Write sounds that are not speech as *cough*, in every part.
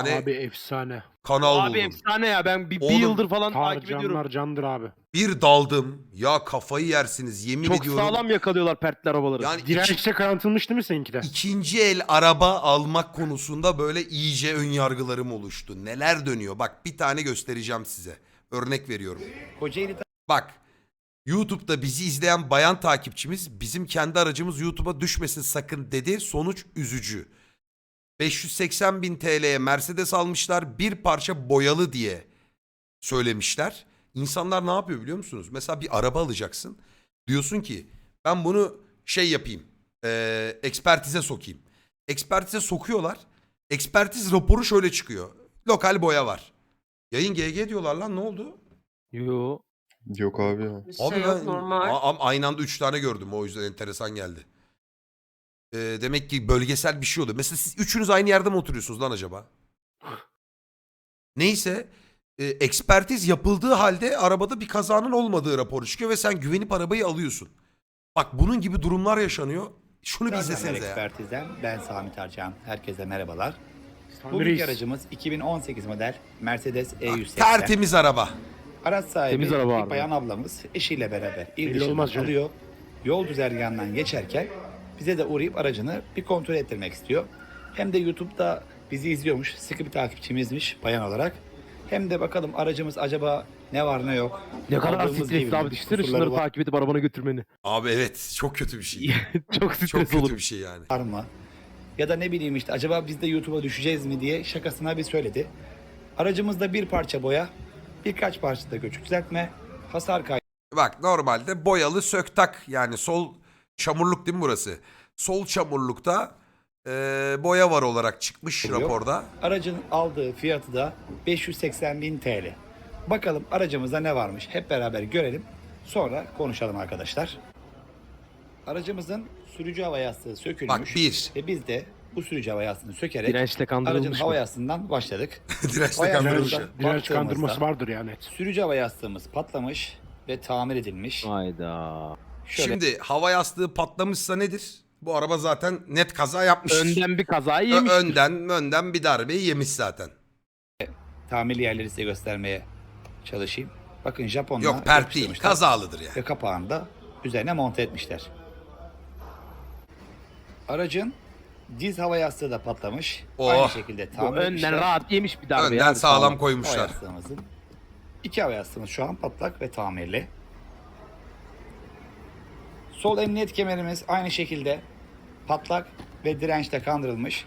Hani Abi efsane. kanal Abi buldum. efsane ya ben bir, bir Oğlum, yıldır falan Tar takip ediyorum. candır abi. Bir daldım. Ya kafayı yersiniz yemin Çok ediyorum. sağlam yakalıyorlar pertli arabaları. Yani iki- Dirençte kanıtılmış değil mi seninki de? ikinci el araba almak konusunda böyle iyice ön yargılarım oluştu. Neler dönüyor? Bak bir tane göstereceğim size. Örnek veriyorum. Kocaeli Bak YouTube'da bizi izleyen bayan takipçimiz bizim kendi aracımız YouTube'a düşmesin sakın dedi. Sonuç üzücü. 580 bin TL'ye Mercedes almışlar bir parça boyalı diye söylemişler. İnsanlar ne yapıyor biliyor musunuz? Mesela bir araba alacaksın. Diyorsun ki ben bunu şey yapayım. eee, ekspertize sokayım. Ekspertize sokuyorlar. Ekspertiz raporu şöyle çıkıyor. Lokal boya var. Yayın GG diyorlar lan ne oldu? Yo. Yok abi ya. Bir Abi şey yok ben normal. A- a- aynı anda üç tane gördüm o yüzden enteresan geldi. Ee, demek ki bölgesel bir şey oluyor. Mesela siz üçünüz aynı yerde mi oturuyorsunuz lan acaba? Neyse e, ekspertiz yapıldığı halde arabada bir kazanın olmadığı raporu çıkıyor ve sen güvenip arabayı alıyorsun. Bak bunun gibi durumlar yaşanıyor. Şunu bir izlesenize ya. Ekspertiz'den ben Sami Tarcan. Herkese merhabalar. Bugünkü aracımız 2018 model Mercedes E180. Tertemiz araba. Araç sahibi Temiz araba bir abi. bayan ablamız eşiyle beraber il Belli dışından olmaz canım. alıyor. Yol güzergahından geçerken bize de uğrayıp aracını bir kontrol ettirmek istiyor. Hem de YouTube'da bizi izliyormuş, sıkı bir takipçimizmiş bayan olarak. Hem de bakalım aracımız acaba ne var ne yok. Ne kadar Aldığımız gibi stresli mi, abi. Düşünsene kusurları şunları var takip edip arabana götürmeni. Abi evet çok kötü bir şey. *laughs* Çok stres çok kötü olur. bir şey yani. var mı? Ya da ne bileyim işte acaba biz de YouTube'a düşeceğiz mi diye şakasına bir söyledi. Aracımızda bir parça boya, birkaç parça da göçük düzeltme, hasar kaydı Bak normalde boyalı söktak yani sol çamurluk değil mi burası? Sol çamurlukta e, boya var olarak çıkmış Oluyor. raporda. Aracın aldığı fiyatı da 580 bin TL. Bakalım aracımızda ne varmış hep beraber görelim. Sonra konuşalım arkadaşlar. Aracımızın sürücü hava yastığı sökülmüş. Bak bir. Ve biz de bu sürücü hava yastığını sökerek Dirençle aracın kandırılmış hava mı? yastığından başladık. *laughs* Dirençle Bayağı kandırılmış. direnç- Direnç, direnç baktığımızda- kandırması vardır yani. Sürücü hava yastığımız patlamış ve tamir edilmiş. Hayda. Şöyle Şimdi hava yastığı patlamışsa nedir? Bu araba zaten net kaza yapmış. Önden bir kazayı Ö- yemiş. önden önden bir darbeyi yemiş zaten. tamirli yerleri size göstermeye çalışayım. Bakın Japonlar Yok pert değil yapıştırmışlar kazalıdır yani. Ve kapağını da üzerine monte etmişler. Aracın diz hava yastığı da patlamış. Oh. Aynı şekilde Bu tamir önden etmişler. rahat yemiş bir darbe. Önden ya. sağlam Hava koymuşlar. yastığımızın. İki hava yastığımız şu an patlak ve tamirli. Sol emniyet kemerimiz aynı şekilde patlak ve dirençle kandırılmış.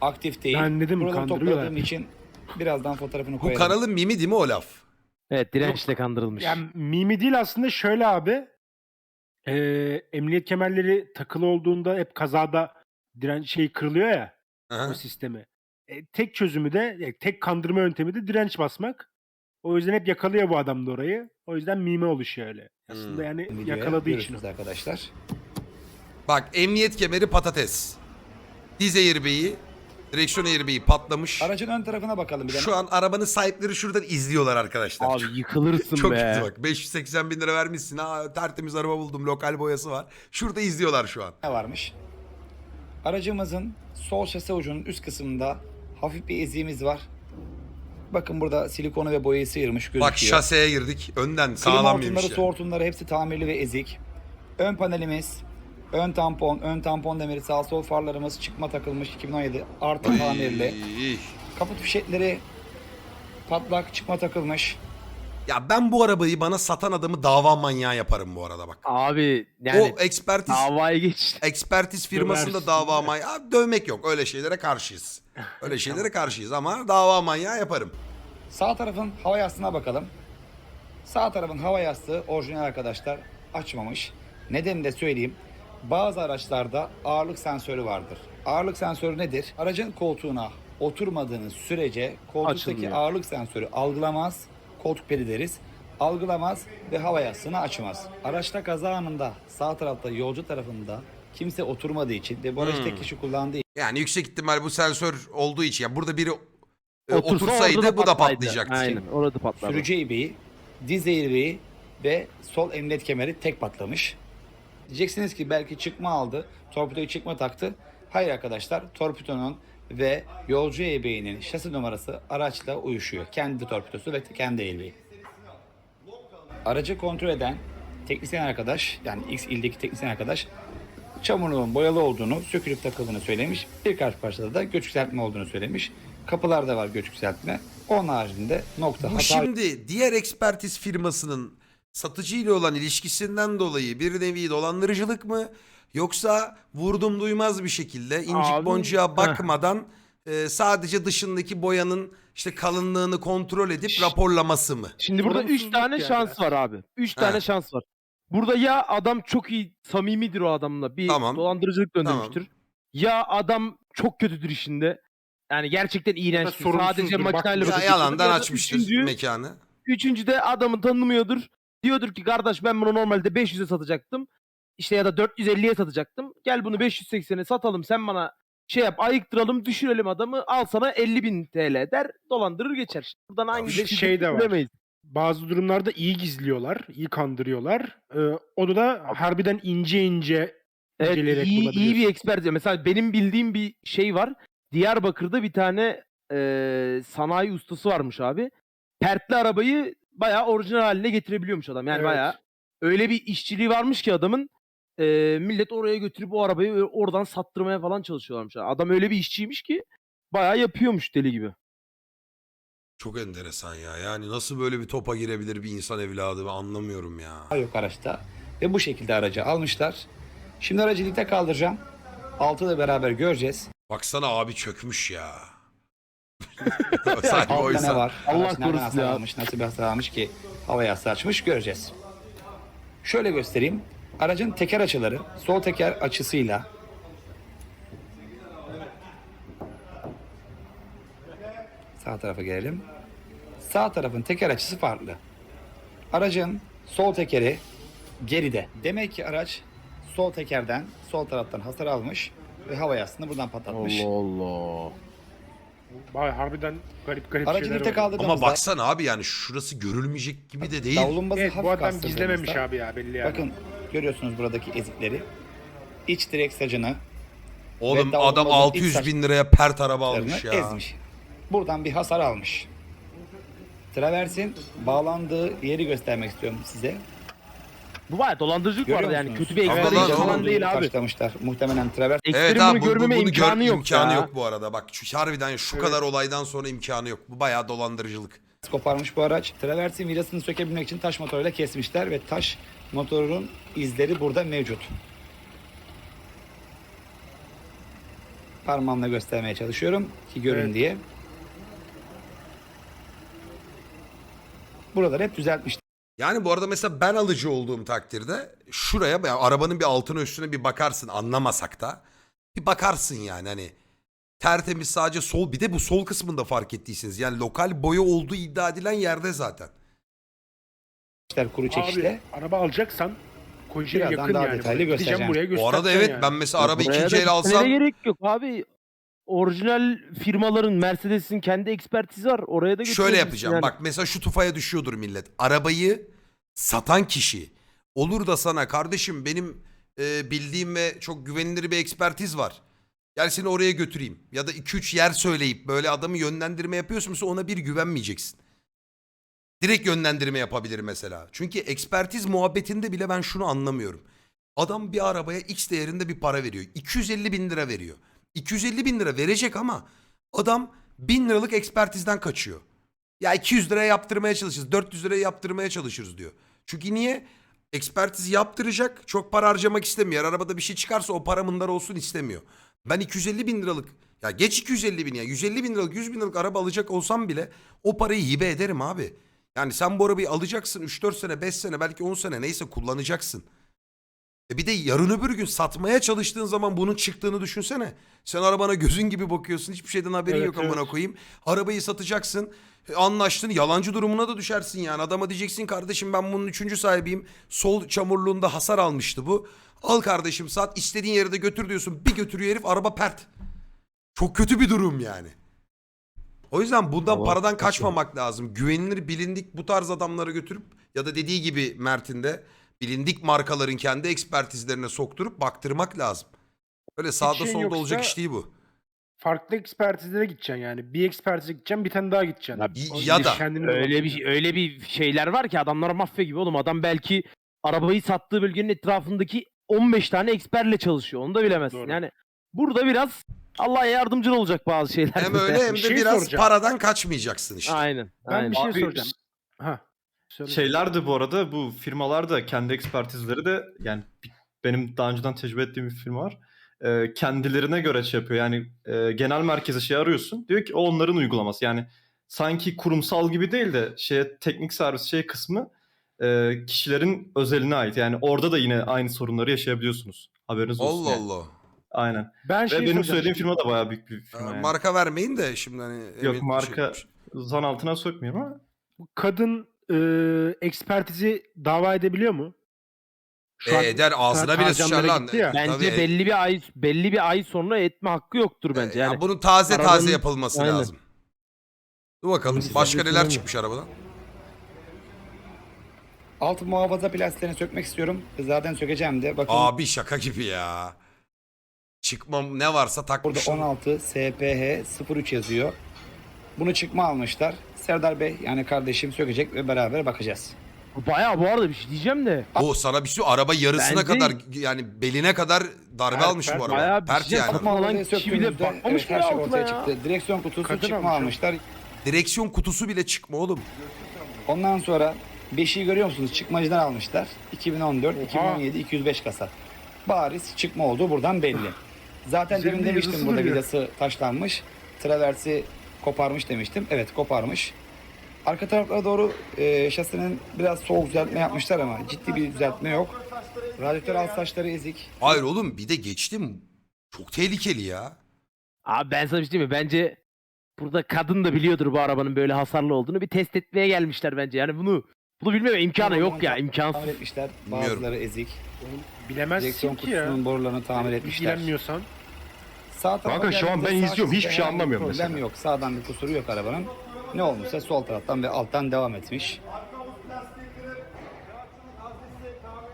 Aktif değil. Ben dedim, Buraları kandırıyorlar. topladığım için birazdan fotoğrafını Bu koyarım. kanalın mimi değil mi o laf? Evet dirençle kandırılmış. Yani mimi değil aslında şöyle abi. Eee emniyet kemerleri takılı olduğunda hep kazada direnç şey kırılıyor ya Aha. o sistemi. E, tek çözümü de e, tek kandırma yöntemi de direnç basmak. O yüzden hep yakalıyor bu adam da orayı. O yüzden mime oluşuyor öyle. Aslında Hmm. yani Videoya yakaladığı için. arkadaşlar. Bak emniyet kemeri patates. Diz airbag'i, direksiyon airbag'i patlamış. Aracın ön tarafına bakalım bir de. Şu an arabanın sahipleri şuradan izliyorlar arkadaşlar. Abi yıkılırsın Çok be. kötü bak. 580 bin lira vermişsin. Ha, tertemiz araba buldum. Lokal boyası var. Şurada izliyorlar şu an. ne varmış? Aracımızın sol şase ucunun üst kısmında hafif bir eziğimiz var. Bakın burada silikonu ve boyayı sıyırmış gözüküyor. Bak şaseye girdik. Önden Klima sağlam hortumları, yemiş. su hortumları hepsi tamirli ve ezik. Ön panelimiz, ön tampon, ön tampon demiri, sağ sol farlarımız çıkma takılmış 2017 artı tamirli. Kaput fişekleri patlak çıkma takılmış. Ya ben bu arabayı bana satan adamı dava manyağı yaparım bu arada bak. Abi yani o ekspertiz davaya geç. ekspertiz firmasında Döversin. dava manyağı Abi dövmek yok. Öyle şeylere karşıyız. Öyle şeylere karşıyız ama dava manyağı yaparım. Sağ tarafın hava yastığına bakalım. Sağ tarafın hava yastığı orijinal arkadaşlar açmamış. Nedenini de söyleyeyim. Bazı araçlarda ağırlık sensörü vardır. Ağırlık sensörü nedir? Aracın koltuğuna oturmadığınız sürece koltuktaki Açılmıyor. ağırlık sensörü algılamaz. Koltuk peri deriz. Algılamaz ve hava yastığını açmaz. Araçta kaza anında sağ tarafta yolcu tarafında kimse oturmadığı için ve bu aracı tek kişi kullandığı Yani yüksek ihtimal bu sensör olduğu için. Ya burada biri e, Otursa otursaydı orada bu da patlaydı. patlayacaktı. Aynen orada patladı. Sürücü eğbeği, diz eğbeği ve sol emniyet kemeri tek patlamış. Diyeceksiniz ki belki çıkma aldı, torpidoyu çıkma taktı. Hayır arkadaşlar, torpidonun ve yolcu ebeğinin şasi numarası araçla uyuşuyor. Kendi torpidosu ve kendi ebeği. Aracı kontrol eden teknisyen arkadaş yani X ildeki teknisyen arkadaş çamurluğun boyalı olduğunu, sökülüp takıldığını söylemiş. Birkaç parçada da göç yükseltme olduğunu söylemiş. Kapılarda var göç yükseltme. Onun haricinde nokta Bu hata şimdi diğer ekspertiz firmasının satıcı ile olan ilişkisinden dolayı bir nevi dolandırıcılık mı? Yoksa vurdum duymaz bir şekilde incik Abi, boncuğa bakmadan e, sadece dışındaki boyanın işte kalınlığını kontrol edip raporlaması mı? Şimdi burada 3 Sorumsuzluk tane yani. şans var abi. 3 Ha. tane şans var. Burada ya adam çok iyi samimidir o adamla. Bir Tamam. dolandırıcılık döndürmüştür. Ya adam çok kötüdür işinde. Yani gerçekten iğrençtir. Sadece sorumsuzdur, makineyle bakmıyor. Ya bakıyor. yalandan Ya da açmıştır üçüncü- mekanı. Üçüncü de adamı tanımıyordur. Diyordur ki kardeş ben bunu normalde 500'e satacaktım. İşte ya da 450'ye satacaktım. Gel bunu 580'e satalım sen bana şey yap ayıktıralım düşürelim adamı al sana 50 bin TL der dolandırır geçer. Buradan hangi de şey de var. bilemeyiz. Bazı durumlarda iyi gizliyorlar, iyi kandırıyorlar. Ee, onu da harbiden ince ince Evet, inceleyerek iyi, iyi bulabiliyorsun. bir ekspert. Mesela benim bildiğim bir şey var. Diyarbakır'da bir tane eee, sanayi ustası varmış abi. Pertli arabayı bayağı orijinal haline getirebiliyormuş adam. Yani Evet. bayağı öyle bir işçiliği varmış ki adamın eee, millet oraya götürüp o arabayı ö- oradan sattırmaya falan çalışıyorlarmış. Adam öyle bir işçiymiş ki bayağı yapıyormuş deli gibi. Çok enteresan ya. Yani nasıl böyle bir topa girebilir bir insan evladı ben anlamıyorum ya. yok araçta. Ve bu şekilde aracı almışlar. Şimdi aracı ligde kaldıracağım. Altı da beraber göreceğiz. Baksana abi çökmüş ya. Sanki Altta oysa. ne var? Allah Araç nereden korusun hasar ya. almış, nasıl bir hasar almış ki havaya hasar açmış göreceğiz. Şöyle göstereyim. Aracın teker açıları sol teker açısıyla sağ tarafa gelelim. Sağ tarafın teker açısı farklı. Aracın sol tekeri geride. Demek ki araç sol tekerden, sol taraftan hasar almış ve hava yastığını buradan patlatmış. Allah. Vay, harbiden garip garip Aracı şeyler ligde var. kaldırdığımızda Ama baksana abi yani şurası görülmeyecek gibi de değil. davlumbazı Evet, hafif bu adam kastırdığımızda- gizlememiş abi ya belli yani. Bakın görüyorsunuz buradaki ezikleri. İç direk sacını Oğlum Ve adam davlumbazın 600 iç bin liraya pert araba almış ya. ezmiş. Buradan bir hasar almış. Traversin bağlandığı yeri göstermek istiyorum size. Bu bayağı dolandırıcılık var Görüyor yani musunuz? kötü bir oğlum, falan değil abi. Taşlamışlar. Muhtemelen travers Evet Ekstremin abi bunu bu, bu, görmeme bunu gör- imkanı yok imkanı ya. yok bu arada. Bak şu harbiden şu kadar olaydan sonra imkanı yok. Bu bayağı dolandırıcılık. koparmış bu araç. Traversin vidasını sökebilmek için taş motoruyla kesmişler ve taş motorun izleri burada mevcut. Parmağımla göstermeye çalışıyorum ki görün Evet. diye. Buraları hep düzeltmişler. Yani bu arada mesela ben alıcı olduğum takdirde şuraya yani arabanın bir altına üstüne bir bakarsın anlamasak da. Bir bakarsın yani hani tertemiz sadece sol bir de bu sol kısmında fark ettiyseniz yani lokal boya olduğu iddia edilen yerde zaten. Kuru çekişle. Abi araba alacaksan Kocaeli Birazdan yakın daha yani. detaylı Gideceğim göstereceğim. buraya Bu göstereceğim arada evet yani. ben mesela araba Buraya ikinci da el gitmene alsam gerek yok abi. Orijinal firmaların Mercedes'in kendi ekspertizi var. Oraya da Şöyle götürebilirsin yapacağım. yani. Bak mesela şu tufaya düşüyordur millet. Arabayı satan kişi olur da sana kardeşim benim e, bildiğim ve çok güvenilir bir ekspertiz var. Gel seni oraya götüreyim. Ya da 2-3 yer söyleyip böyle adamı yönlendirme yapıyorsun mesela ona bir güvenmeyeceksin. Direkt yönlendirme yapabilir mesela. Çünkü ekspertiz muhabbetinde bile ben şunu anlamıyorum. Adam bir arabaya X değerinde bir para veriyor. 250 bin lira veriyor. 250 bin lira verecek ama adam 1000 liralık ekspertizden kaçıyor. Ya 200 liraya yaptırmaya çalışırız. 400 liraya yaptırmaya çalışırız diyor. Çünkü niye? Ekspertiz yaptıracak. Çok para harcamak istemiyor. Arabada bir şey çıkarsa o para mındar olsun istemiyor. Ben 250 bin liralık ya geç 250 bin ya 150 bin liralık 100 bin liralık araba alacak olsam bile o parayı hibe ederim abi. Yani sen bu arabayı alacaksın 3-4 sene 5 sene belki 10 sene neyse kullanacaksın. E bir de yarın öbür gün satmaya çalıştığın zaman bunun çıktığını düşünsene. Sen arabana gözün gibi bakıyorsun. Hiçbir şeyden haberin Evet, yok amına evet. koyayım. Arabayı satacaksın. e, Anlaştın. Yalancı durumuna da düşersin yani. Adama diyeceksin kardeşim ben bunun üçüncü sahibiyim. Sol çamurluğunda hasar almıştı bu. Al kardeşim sat. istediğin yere de götür diyorsun. Bir götürüyor herif araba pert. Çok kötü bir durum yani. O yüzden bundan Allah paradan kaçmamak lazım. Güvenilir bilindik bu tarz adamları götürüp ya da dediği gibi Mert'in de bilindik markaların kendi ekspertizlerine sokturup baktırmak lazım. Öyle sağda şeyin solda yoksa- olacak iş değil bu. farklı ekspertizlere gideceksin yani. Bir ekspertize gideceksin, bir tane daha gideceksin. Ya, O ya da- öyle bir öyle bir şeyler var ki adamlar mafya gibi oğlum. Adam belki arabayı sattığı bölgenin etrafındaki 15 tane eksperle çalışıyor. Onu da bilemezsin. Doğru. Yani burada biraz Allah yardımcın olacak bazı şeyler. Hem öyle hem Bir de şey biraz soracağım. paradan kaçmayacaksın işte. Aynen. Ben aynen. bir şey Abi, soracağım. Ha. Söyle. Şeyler de bu arada bu firmalar da kendi ekspertizleri de yani benim daha önceden tecrübe ettiğim bir firma var. Ee, kendilerine göre şey yapıyor. Yani e, genel merkeze şey arıyorsun. Diyor ki o onların uygulaması. Yani sanki kurumsal gibi değil de şeye teknik servis şey kısmı e, kişilerin özeline ait. Yani orada da yine aynı sorunları yaşayabiliyorsunuz. Haberiniz olsun. Allah yani. Allah. Aynen. Ben Ve şey benim söylediğim firma da bayağı büyük bir firma. yani. Marka vermeyin de şimdi hani. Yok marka şey- zan altına sokmuyorum ama Kadın e, ekspertizi dava edebiliyor mu? Şu an E, eder ağzına bile Tarcanlara sıçar lan. gitti ya. Bence Tabii, e- belli bir ay belli bir ay sonra etme hakkı yoktur bence. Ya Yani bunun taze taze arabanın- yapılması Aynen. lazım. Dur bakalım Bunun başka neler çıkmış arabadan. Alt muhafaza plastiklerini sökmek istiyorum. Zaten sökeceğim de. Bakın Abi şaka gibi ya. Çıkmam ne varsa burada takmışlar. 16 SPH 03 yazıyor. Bunu çıkma almışlar. Serdar Bey yani kardeşim sökecek ve beraber bakacağız. bayağı bu arada bir şey diyeceğim de. O sana bir şey araba yarısına Bence- kadar yani beline kadar darbe Pert, almış bu pert. araba. Bayağı bir Pert şey yani. yapma. Falan kişi bile söktüğümüzde bakmamış evet, her bile şey altına ortaya ya. çıktı. Direksiyon kutusu Kadın çıkma almış ya. almışlar. Direksiyon kutusu bile çıkma oğlum. Ondan sonra beşiği görüyor musunuz? Çıkmacıdan almışlar. 2014, Oha. 2017, 205 kasa. Bariz çıkma olduğu buradan belli. Zaten Üzerinde demin demiştim burada duruyor. vidası taşlanmış. Traversi koparmış demiştim. Evet koparmış. Arka taraflara doğru e, şasinin biraz soğuk düzeltme yapmışlar ama ciddi bir düzeltme yok. Radyatör alt saçları ezik. Hayır oğlum bir de geçtim. Çok tehlikeli ya. Abi ben sana bir şey diyeyim mi? Bence burada kadın da biliyordur bu arabanın böyle hasarlı olduğunu. Bir test etmeye gelmişler bence. Yani bunu bunu bilmem imkanı yok ya imkansız. Tamir etmişler. Bilmiyorum. Bazıları ezik. Oğlum, bilemezsin Direksiyon ki ya. kutusunun borularını tamir etmişler. İlgilenmiyorsan. Sağ tarafa Kanka şu an geldiğinde ben sağ izliyorum, hiçbir şey herhangi bir anlamıyorum problem mesela. yok. Sağdan bir kusuru yok arabanın. Ne olmuşsa sol taraftan ve alttan devam etmiş.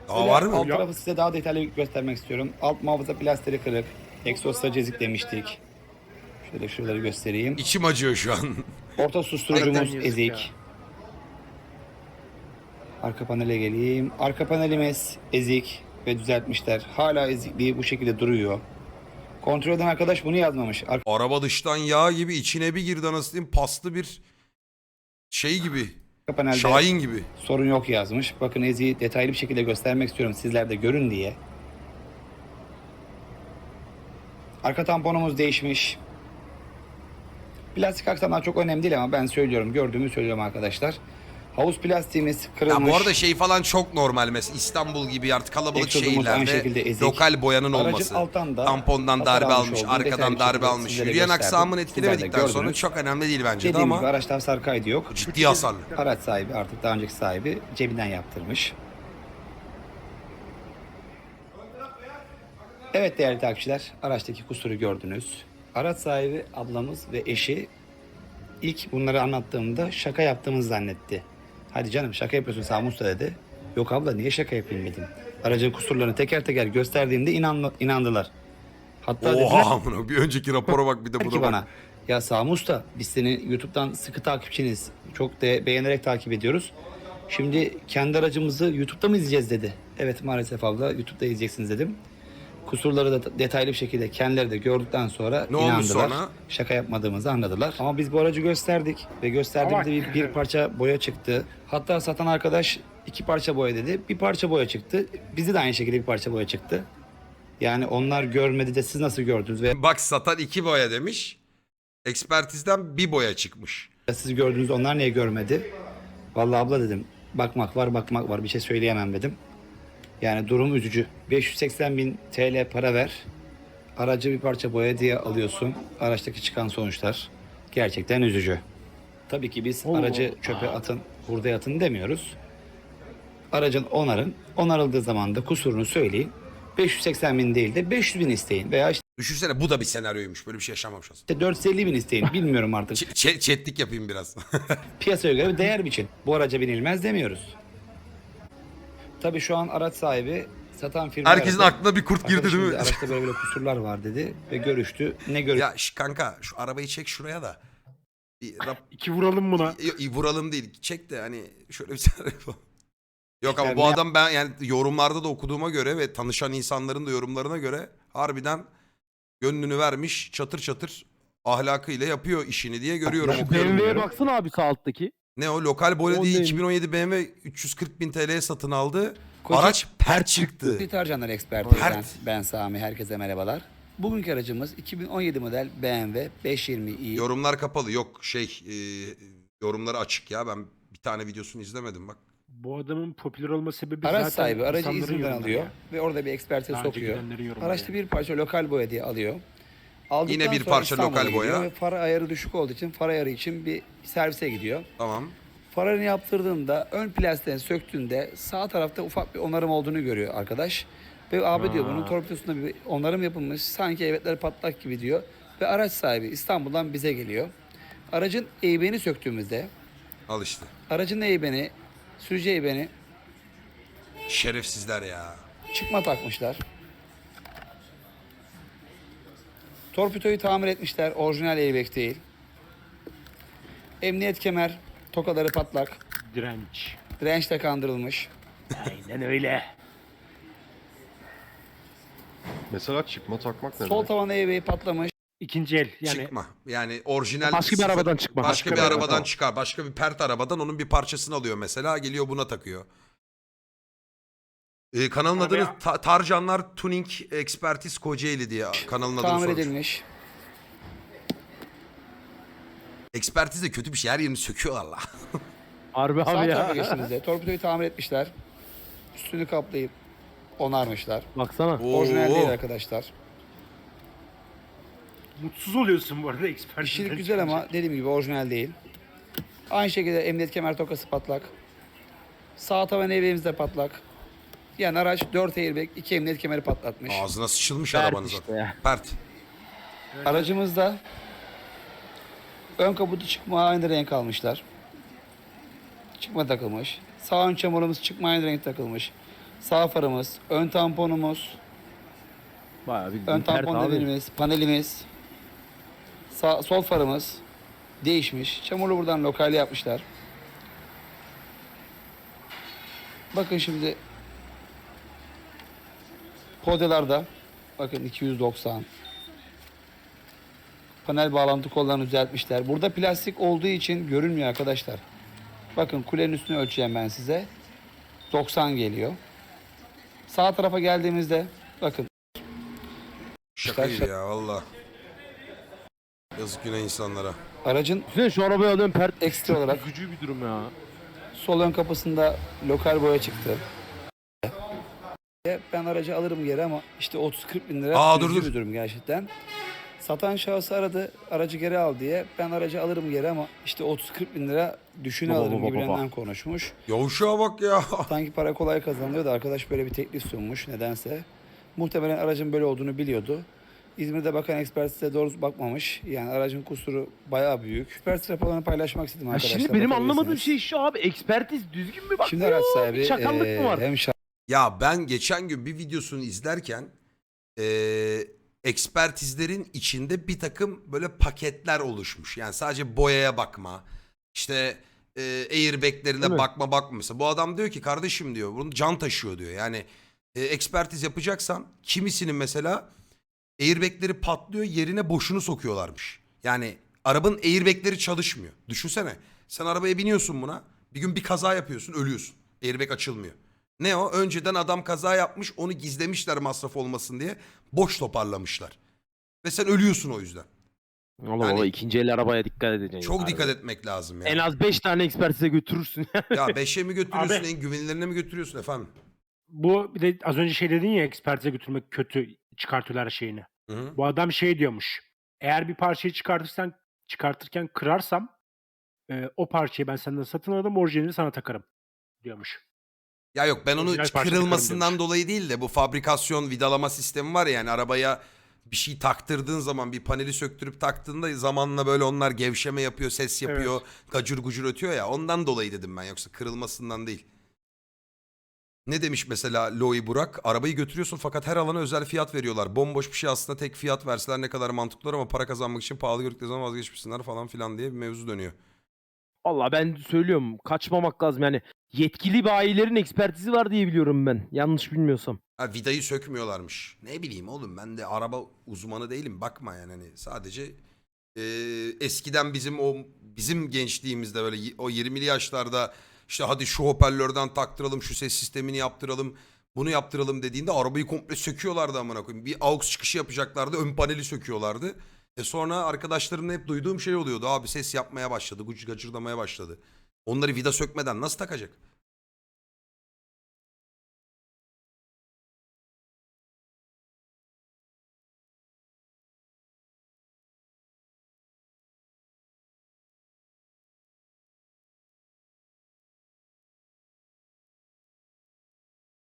Daha var mı? Alt tarafı size daha detaylı göstermek istiyorum. Alt muhafaza plasteri kırık. Egzoz sacı ezik demiştik. Şöyle şuraları göstereyim. İçim acıyor şu an. Orta susturucumuz ezik. Arka panele geleyim. Arka panelimiz ezik ve düzeltmişler. Hala ezikliği bu şekilde duruyor. Kontrol eden arkadaş bunu yazmamış. Arka Araba dıştan yağ gibi içine bir girdi anasını satayım, paslı bir şey gibi. panelde Şahin gibi. sorun yok yazmış. Bakın eziği detaylı bir şekilde göstermek istiyorum sizler de görün diye. Arka tamponumuz değişmiş. Plastik aksamlar çok önemli değil ama ben söylüyorum. Gördüğümü söylüyorum arkadaşlar. Havuz plastiğimiz Ya kırılmış. bu arada şey falan çok normal mesela İstanbul gibi artık kalabalık Egzozumuz aynı şekilde şehirlerde ezik. lokal boyanın Aracın olması. alttan da Tampondan hasar darbe almış almış, olduğunu detaylı arkadan bir darbe şekilde almış. sizlere Yürüyen gösterdim. aksamını Sizler de etkilemedikten sonra gördünüz. çok önemli değil bence de Dediğim ama gibi araçta hasar kaydı yok. ciddi hasarlı. Araç sahibi artık daha önceki sahibi cebinden yaptırmış. Evet değerli takipçiler, araçtaki kusuru gördünüz. Araç sahibi ablamız ve eşi ilk bunları anlattığımda şaka yaptığımızı zannetti. Hadi canım şaka yapıyorsun Sami Usta dedi. Yok abla niye şaka yapayım dedim. Aracın kusurlarını teker teker gösterdiğimde inan, inandılar. Hatta dediler Oha amına bir önceki rapora bak bir de ki buna bana bak. ya Sami Usta biz seni YouTube'dan sıkı takipçiniz. Çok de beğenerek takip ediyoruz. Şimdi kendi aracımızı YouTube'da mı izleyeceğiz dedi. Evet maalesef abla YouTube'da izleyeceksiniz dedim. Kusurları da detaylı bir şekilde kendileri de gördükten sonra Ne olmuş inandılar. sonra? Şaka yapmadığımızı anladılar. Ama biz bu aracı gösterdik ve gösterdiğimizde bir, bir parça boya çıktı. Hatta satan arkadaş iki parça boya dedi. Bir parça boya çıktı. Bizde de aynı şekilde bir parça boya çıktı. Yani onlar görmedi de siz nasıl gördünüz ve Bak satan iki boya demiş. Ekspertizden bir boya çıkmış. Siz gördünüz onlar niye görmedi? Vallahi abla dedim. Bakmak var bakmak var bir şey söyleyemem dedim. Yani durum üzücü. 580 bin TL para ver. Aracı bir parça boya diye alıyorsun. Araçtaki çıkan sonuçlar gerçekten üzücü. Tabii ki biz aracı çöpe atın, hurdaya atın demiyoruz. Aracın onarın. Onarıldığı zaman da kusurunu söyleyin. 580 bin değil de 500 bin isteyin. Veya Düşünsene bu da bir senaryoymuş. Böyle bir şey yaşamamış aslında. işte 450 bin isteyin. Bilmiyorum artık. Ç- ç- chatlik yapayım biraz. *laughs* piyasaya göre bir değer biçin. Bu araca binilmez demiyoruz. Tabii şu an araç sahibi Satan firma Herkesin aradı. aklına bir kurt girdi Arkadaşım değil mi? dedi, Araçta böyle böyle kusurlar var dedi ve görüştü. Ne görüştü? Ya şş, kanka şu arabayı çek şuraya da. Bir rap- İki vuralım buna. Yo, iyi vuralım değil. Çek de hani şöyle bir *laughs* tane. Yok ama Yani bu ne- adam ben yani yorumlarda da okuduğuma göre ve tanışan insanların da yorumlarına göre harbiden gönlünü vermiş çatır çatır ahlakıyla yapıyor işini diye görüyorum Şu okuyorum. BMW'ye baksana abi sağ alttaki. Ne o lokal boya O diye neymiş? 2017 BMW 340 bin TL'ye satın aldı. Koca- Araç pert çıktı. Deterjanlar ekspertizden Pert. ben Sami herkese merhabalar. Bugünkü aracımız 2017 model BMW 520i. Yorumlar kapalı yok şey e, yorumları açık ya ben bir tane videosunu izlemedim bak. Bu adamın popüler olma sebebi Araç zaten sahibi aracı insanların İzmir'den yorumları alıyor ya. ve orada bir ekspertiz Daha önce sokuyor. gidenlerin yorumları Araçta yani. bir parça lokal boya diye alıyor. Aldıktan Yine bir sonra parça İstanbul'a lokal boya. gidiyor ve Far ayarı düşük olduğu için far ayarı için bir servise gidiyor. Tamam. Farını yaptırdığında ön plastiğini söktüğünde sağ tarafta ufak bir onarım olduğunu görüyor arkadaş. Ve abi diyor bunun torpidosunda bir onarım yapılmış. Sanki evetler patlak gibi diyor. Ve araç sahibi İstanbul'dan bize geliyor. Aracın eybeni söktüğümüzde Al işte. aracın eybeni, sürücü eybeni Şerefsizler ya. çıkma takmışlar. Torpidoyu tamir etmişler. Orijinal airbag değil. Emniyet kemer, tokaları patlak. Direnç. Dirençle kandırılmış. Aynen öyle. Mesela çıkma takmak ne Sol demek? tavan airbag'i patlamış. İkinci el. Yani çıkma. Yani orijinal Başka bir arabadan çıkma. Başka, Başka bir bir arabadan arabadan. çıkar. Başka bir pert arabadan onun bir parçasını alıyor mesela. Geliyor buna takıyor. Ee, kanalın adını ya- Ta- Tarcanlar Tuning Expertise Kocaeli diye kanalın adını Tamir sormuş. edilmiş. Ekspertiz de kötü bir şey. Her yerini söküyorlar la. *laughs* Harbi Sağ abi tarafa ya. geçtiğimizde torpidoyu tamir etmişler. Üstünü kaplayıp onarmışlar. Baksana. Orijinal Oo. değil arkadaşlar. mutsuz oluyorsun bu arada ekspertizden İşçilik güzel ama dediğim gibi orijinal değil. Aynı şekilde emniyet kemer tokası patlak. Sağ tavan evimiz de patlak. Yani araç 4 airbag, 2 emniyet kemeri patlatmış. Ağzına sıçılmış Pert arabanın işte zaten. ya. Pert. Aracımızda ön kaputu çıkma aynı renk almışlar. Çıkma takılmış. Sağ ön çamurumuz çıkma aynı renk takılmış. Sağ farımız, ön tamponumuz, Bayağı bir ön pert tampon abi. demirimiz, panelimiz, sağ, sol farımız değişmiş. Çamurlu buradan lokal yapmışlar. Bakın şimdi podyalarda bakın 290 panel bağlantı kollarını düzeltmişler. Burada plastik olduğu için görünmüyor arkadaşlar. Bakın kulenin üstünü ölçeceğim ben size. 90 geliyor. Sağ tarafa geldiğimizde bakın Şaka ya valla. Yazık günah insanlara. aracın Düşünsene şu arabaya alıyorum pert. Ekstra olarak- Gücü bir durum ya. sol ön kapısında lokal boya çıktı. Ben aracı alırım geri ama işte 30-40 bin lira Aa, dur, üzücü dur. bir durum gerçekten. Satan şahıs aradı aracı geri al diye. Ben aracı alırım geri ama işte 30-40 bin lira düşün Baba, alırım baba, gibilerinden konuşmuş. Yavuşağa bak ya. *laughs* Sanki para kolay kazanılıyor da arkadaş böyle bir teklif sunmuş nedense. Muhtemelen aracın böyle olduğunu biliyordu. İzmir'de bakan ekspertize doğru bakmamış. Yani aracın kusuru bayağı büyük. Ekspertiz raporlarını paylaşmak istedim Ya arkadaşlar. şimdi benim anlamadığım bakabilirsiniz. şey şu abi. Ekspertiz düzgün mü bakıyor? Şimdi araç sahibi Bir çakallık eee, mı var? hem Ya ben geçen gün bir videosunu izlerken eee ekspertizlerin içinde bir takım böyle paketler oluşmuş. Yani sadece boyaya bakma, işte eee airbaglerine bakma bakma. Mesela bu adam diyor ki kardeşim diyor bunu can taşıyor diyor. Yani e, ekspertiz yapacaksan kimisinin mesela airbagleri patlıyor yerine boşunu sokuyorlarmış. Yani arabanın airbagleri çalışmıyor. Düşünsene sen arabaya biniyorsun buna bir gün bir kaza yapıyorsun ölüyorsun. Airbag açılmıyor. Ne o? Önceden adam kaza yapmış onu gizlemişler masraf olmasın diye boş toparlamışlar. Ve sen ölüyorsun o yüzden. Allah Yani- Allah ikinci el arabaya dikkat edeceksin. Çok ya. dikkat etmek lazım ya. En az 5 tane ekspertize götürürsün. Ya beşe mi götürüyorsun Abi- en güvenilirine mi götürüyorsun efendim? Bu bir de az önce şey dedin ya ekspertize götürmek kötü çıkartıyorlar şeyini. Hı hı. Bu adam şey diyormuş. Eğer bir parçayı çıkartırsan çıkartırken kırarsam e, o parçayı ben senden satın alırım orijinalini sana takarım diyormuş. Ya yok ben onu Orijinal parça kırılmasından dolayı değil de bu fabrikasyon vidalama sistemi var ya yani arabaya bir şey taktırdığın zaman bir paneli söktürüp taktığında zamanla böyle onlar gevşeme yapıyor, ses yapıyor, gacur gucur ötüyor ya ondan dolayı dedim ben yoksa kırılmasından değil. Ne demiş mesela Loi Burak? Arabayı götürüyorsun fakat her alana özel fiyat veriyorlar. Bomboş bir şey aslında tek fiyat verseler ne kadar mantıklı olur ama para kazanmak için pahalı gördükleri zaman vazgeçmişsinler falan filan diye bir mevzu dönüyor. Valla ben söylüyorum kaçmamak lazım yani. Yetkili bayilerin ekspertizi var diye biliyorum ben. Yanlış bilmiyorsam. Ha vidayı sökmüyorlarmış. Ne bileyim oğlum ben de araba uzmanı değilim. Bakma yani hani sadece e, eskiden bizim o bizim gençliğimizde böyle y- o 20'li yaşlarda işte hadi şu hoparlörden taktıralım şu ses sistemini yaptıralım bunu yaptıralım dediğinde arabayı komple söküyorlardı amına koyayım. Bir AUX çıkışı yapacaklardı ön paneli söküyorlardı. E sonra arkadaşlarımla hep duyduğum şey oluyordu. Abi ses yapmaya başladı, guc gacırdamaya başladı. Onları vida sökmeden nasıl takacak?